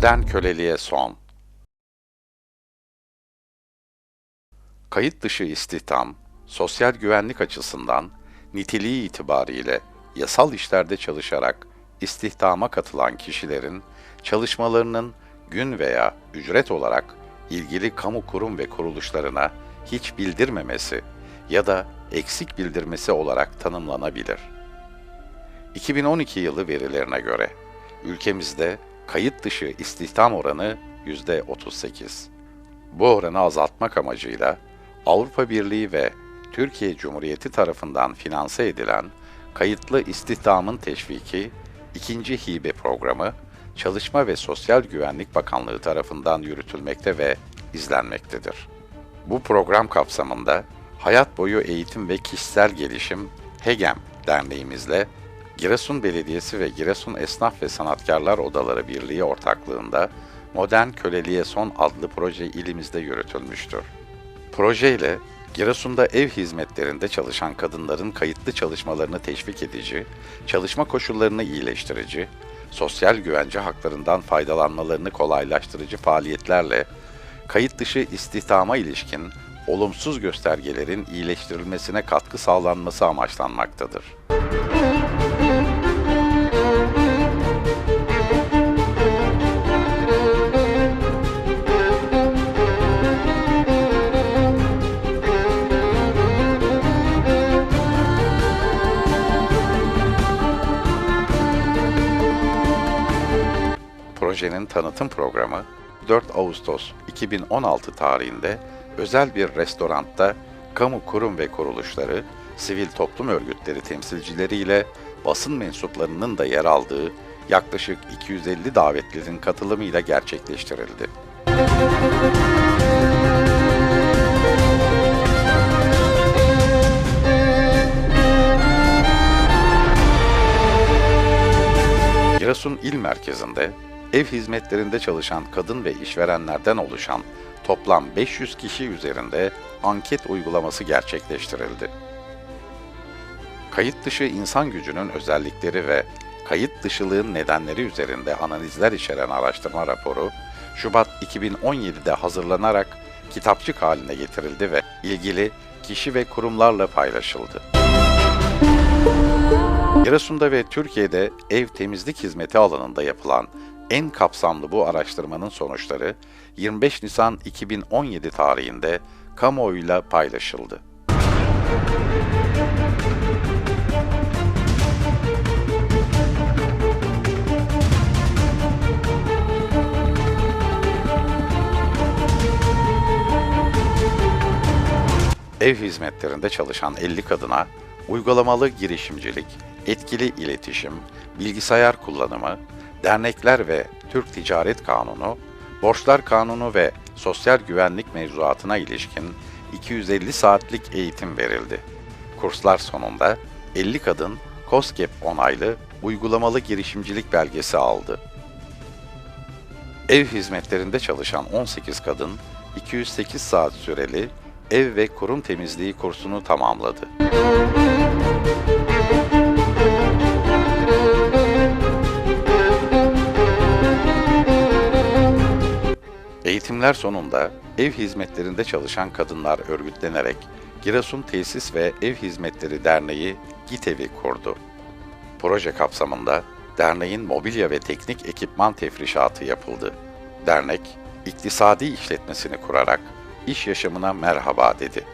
Modern köleliğe son. Kayıt dışı istihdam, sosyal güvenlik açısından niteliği itibariyle yasal işlerde çalışarak istihdama katılan kişilerin çalışmalarının gün veya ücret olarak ilgili kamu kurum ve kuruluşlarına hiç bildirmemesi ya da eksik bildirmesi olarak tanımlanabilir. 2012 yılı verilerine göre ülkemizde kayıt dışı istihdam oranı %38. Bu oranı azaltmak amacıyla Avrupa Birliği ve Türkiye Cumhuriyeti tarafından finanse edilen Kayıtlı İstihdamın Teşviki 2. Hibe Programı Çalışma ve Sosyal Güvenlik Bakanlığı tarafından yürütülmekte ve izlenmektedir. Bu program kapsamında Hayat Boyu Eğitim ve Kişisel Gelişim HEGEM derneğimizle Giresun Belediyesi ve Giresun Esnaf ve Sanatkarlar Odaları Birliği ortaklığında Modern Köleliğe Son adlı proje ilimizde yürütülmüştür. Projeyle Giresun'da ev hizmetlerinde çalışan kadınların kayıtlı çalışmalarını teşvik edici, çalışma koşullarını iyileştirici, sosyal güvence haklarından faydalanmalarını kolaylaştırıcı faaliyetlerle kayıt dışı istihdama ilişkin olumsuz göstergelerin iyileştirilmesine katkı sağlanması amaçlanmaktadır. Projenin tanıtım programı 4 Ağustos 2016 tarihinde özel bir restoranda kamu kurum ve kuruluşları, sivil toplum örgütleri temsilcileriyle basın mensuplarının da yer aldığı yaklaşık 250 davetlinin katılımıyla gerçekleştirildi. Giresun İl Merkezi'nde ev hizmetlerinde çalışan kadın ve işverenlerden oluşan toplam 500 kişi üzerinde anket uygulaması gerçekleştirildi. Kayıt dışı insan gücünün özellikleri ve kayıt dışılığın nedenleri üzerinde analizler içeren araştırma raporu, Şubat 2017'de hazırlanarak kitapçık haline getirildi ve ilgili kişi ve kurumlarla paylaşıldı. Giresun'da ve Türkiye'de ev temizlik hizmeti alanında yapılan en kapsamlı bu araştırmanın sonuçları 25 Nisan 2017 tarihinde kamuoyuyla paylaşıldı. Ev hizmetlerinde çalışan 50 kadına uygulamalı girişimcilik, etkili iletişim, bilgisayar kullanımı, dernekler ve Türk Ticaret Kanunu, Borçlar Kanunu ve Sosyal Güvenlik mevzuatına ilişkin 250 saatlik eğitim verildi. Kurslar sonunda 50 kadın COSGAP onaylı uygulamalı girişimcilik belgesi aldı. Ev hizmetlerinde çalışan 18 kadın 208 saat süreli ev ve kurum temizliği kursunu tamamladı. Eğitimler sonunda ev hizmetlerinde çalışan kadınlar örgütlenerek Giresun Tesis ve Ev Hizmetleri Derneği GİTEV'i kurdu. Proje kapsamında derneğin mobilya ve teknik ekipman tefrişatı yapıldı. Dernek, iktisadi işletmesini kurarak iş yaşamına merhaba dedi.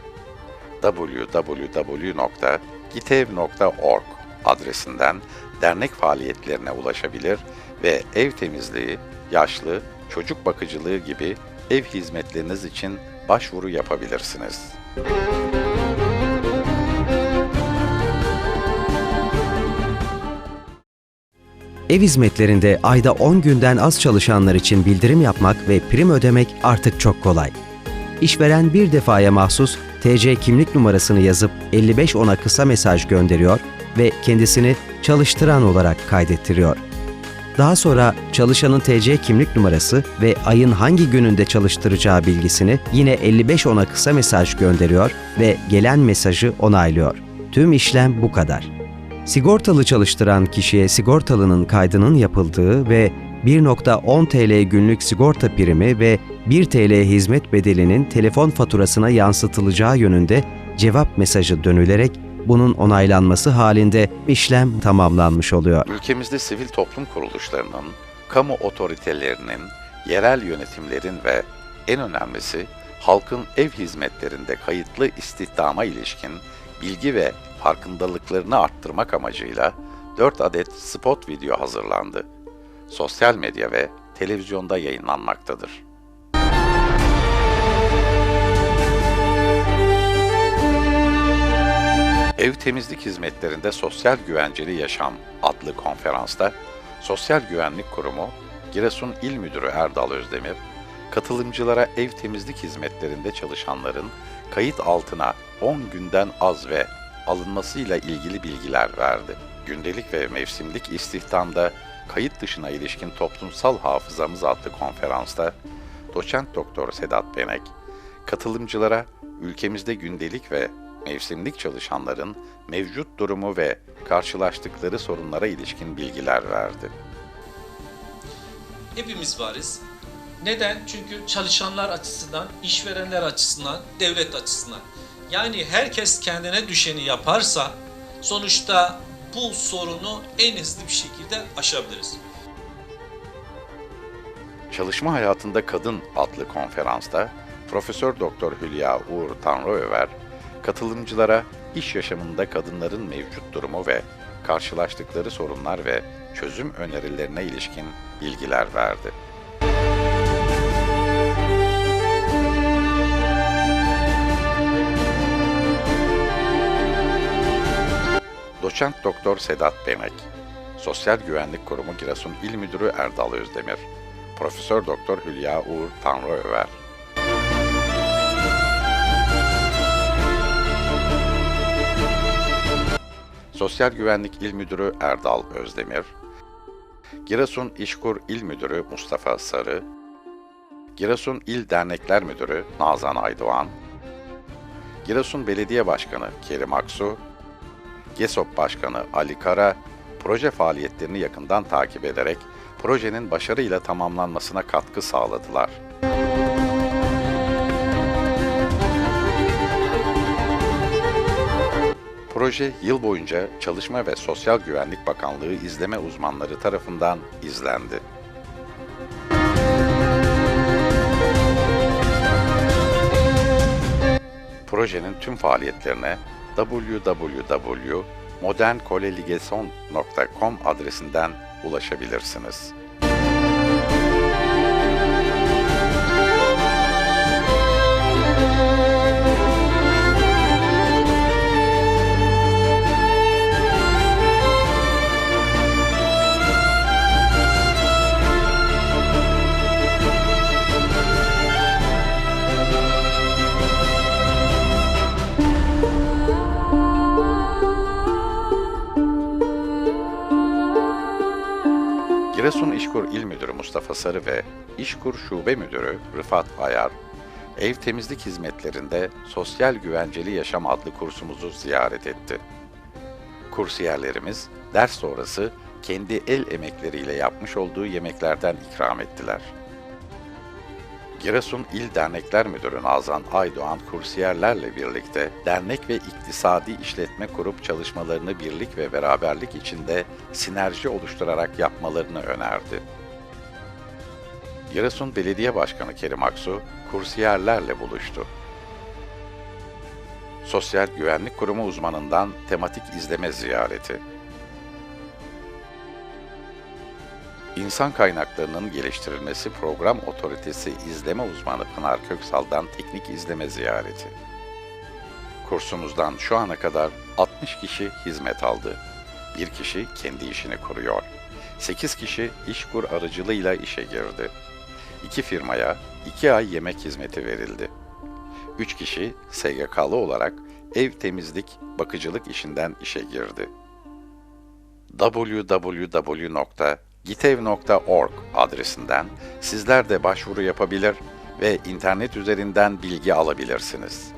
www.gitev.org adresinden dernek faaliyetlerine ulaşabilir ve ev temizliği, yaşlı, çocuk bakıcılığı gibi ev hizmetleriniz için başvuru yapabilirsiniz. Ev hizmetlerinde ayda 10 günden az çalışanlar için bildirim yapmak ve prim ödemek artık çok kolay. İşveren bir defaya mahsus TC kimlik numarasını yazıp 5510'a kısa mesaj gönderiyor ve kendisini çalıştıran olarak kaydettiriyor. Daha sonra çalışanın TC kimlik numarası ve ayın hangi gününde çalıştıracağı bilgisini yine 5510'a kısa mesaj gönderiyor ve gelen mesajı onaylıyor. Tüm işlem bu kadar. Sigortalı çalıştıran kişiye sigortalının kaydının yapıldığı ve 1.10 TL günlük sigorta primi ve 1 TL hizmet bedelinin telefon faturasına yansıtılacağı yönünde cevap mesajı dönülerek bunun onaylanması halinde işlem tamamlanmış oluyor. Ülkemizde sivil toplum kuruluşlarının, kamu otoritelerinin, yerel yönetimlerin ve en önemlisi halkın ev hizmetlerinde kayıtlı istihdama ilişkin bilgi ve farkındalıklarını arttırmak amacıyla 4 adet spot video hazırlandı. Sosyal medya ve televizyonda yayınlanmaktadır. Ev temizlik hizmetlerinde sosyal güvenceli yaşam adlı konferansta Sosyal Güvenlik Kurumu Giresun İl Müdürü Erdal Özdemir, katılımcılara ev temizlik hizmetlerinde çalışanların kayıt altına 10 günden az ve alınmasıyla ilgili bilgiler verdi. Gündelik ve mevsimlik istihdamda kayıt dışına ilişkin toplumsal hafızamız adlı konferansta doçent doktor Sedat Benek, katılımcılara ülkemizde gündelik ve mevsimlik çalışanların mevcut durumu ve karşılaştıkları sorunlara ilişkin bilgiler verdi. Hepimiz varız. Neden? Çünkü çalışanlar açısından, işverenler açısından, devlet açısından. Yani herkes kendine düşeni yaparsa sonuçta bu sorunu en hızlı bir şekilde aşabiliriz. Çalışma Hayatında Kadın adlı konferansta Profesör Doktor Hülya Uğur Tanrıöver, katılımcılara iş yaşamında kadınların mevcut durumu ve karşılaştıkları sorunlar ve çözüm önerilerine ilişkin bilgiler verdi. Doçent Doktor Sedat Benek, Sosyal Güvenlik Kurumu Giresun İl Müdürü Erdal Özdemir, Profesör Doktor Hülya Uğur Tanrıöver. Sosyal Güvenlik İl Müdürü Erdal Özdemir, Giresun İşkur İl Müdürü Mustafa Sarı, Giresun İl Dernekler Müdürü Nazan Aydoğan, Giresun Belediye Başkanı Kerim Aksu, GESOP Başkanı Ali Kara, proje faaliyetlerini yakından takip ederek projenin başarıyla tamamlanmasına katkı sağladılar. Proje yıl boyunca Çalışma ve Sosyal Güvenlik Bakanlığı izleme uzmanları tarafından izlendi. Projenin tüm faaliyetlerine www.modernkoleligason.com adresinden ulaşabilirsiniz. Giresun İşkur İl Müdürü Mustafa Sarı ve İşkur Şube Müdürü Rıfat Ayar, ev temizlik hizmetlerinde Sosyal Güvenceli Yaşam adlı kursumuzu ziyaret etti. Kursiyerlerimiz ders sonrası kendi el emekleriyle yapmış olduğu yemeklerden ikram ettiler. Giresun İl Dernekler Müdürü Nazan Aydoğan kursiyerlerle birlikte dernek ve iktisadi işletme kurup çalışmalarını birlik ve beraberlik içinde sinerji oluşturarak yapmalarını önerdi. Giresun Belediye Başkanı Kerim Aksu kursiyerlerle buluştu. Sosyal Güvenlik Kurumu uzmanından tematik izleme ziyareti. İnsan kaynaklarının geliştirilmesi program otoritesi izleme uzmanı Pınar Köksal'dan teknik izleme ziyareti. Kursumuzdan şu ana kadar 60 kişi hizmet aldı. Bir kişi kendi işini kuruyor. 8 kişi işkur aracılığıyla işe girdi. 2 firmaya 2 ay yemek hizmeti verildi. 3 kişi SGK'lı olarak ev temizlik, bakıcılık işinden işe girdi. www.gitev.org adresinden sizler de başvuru yapabilir ve internet üzerinden bilgi alabilirsiniz.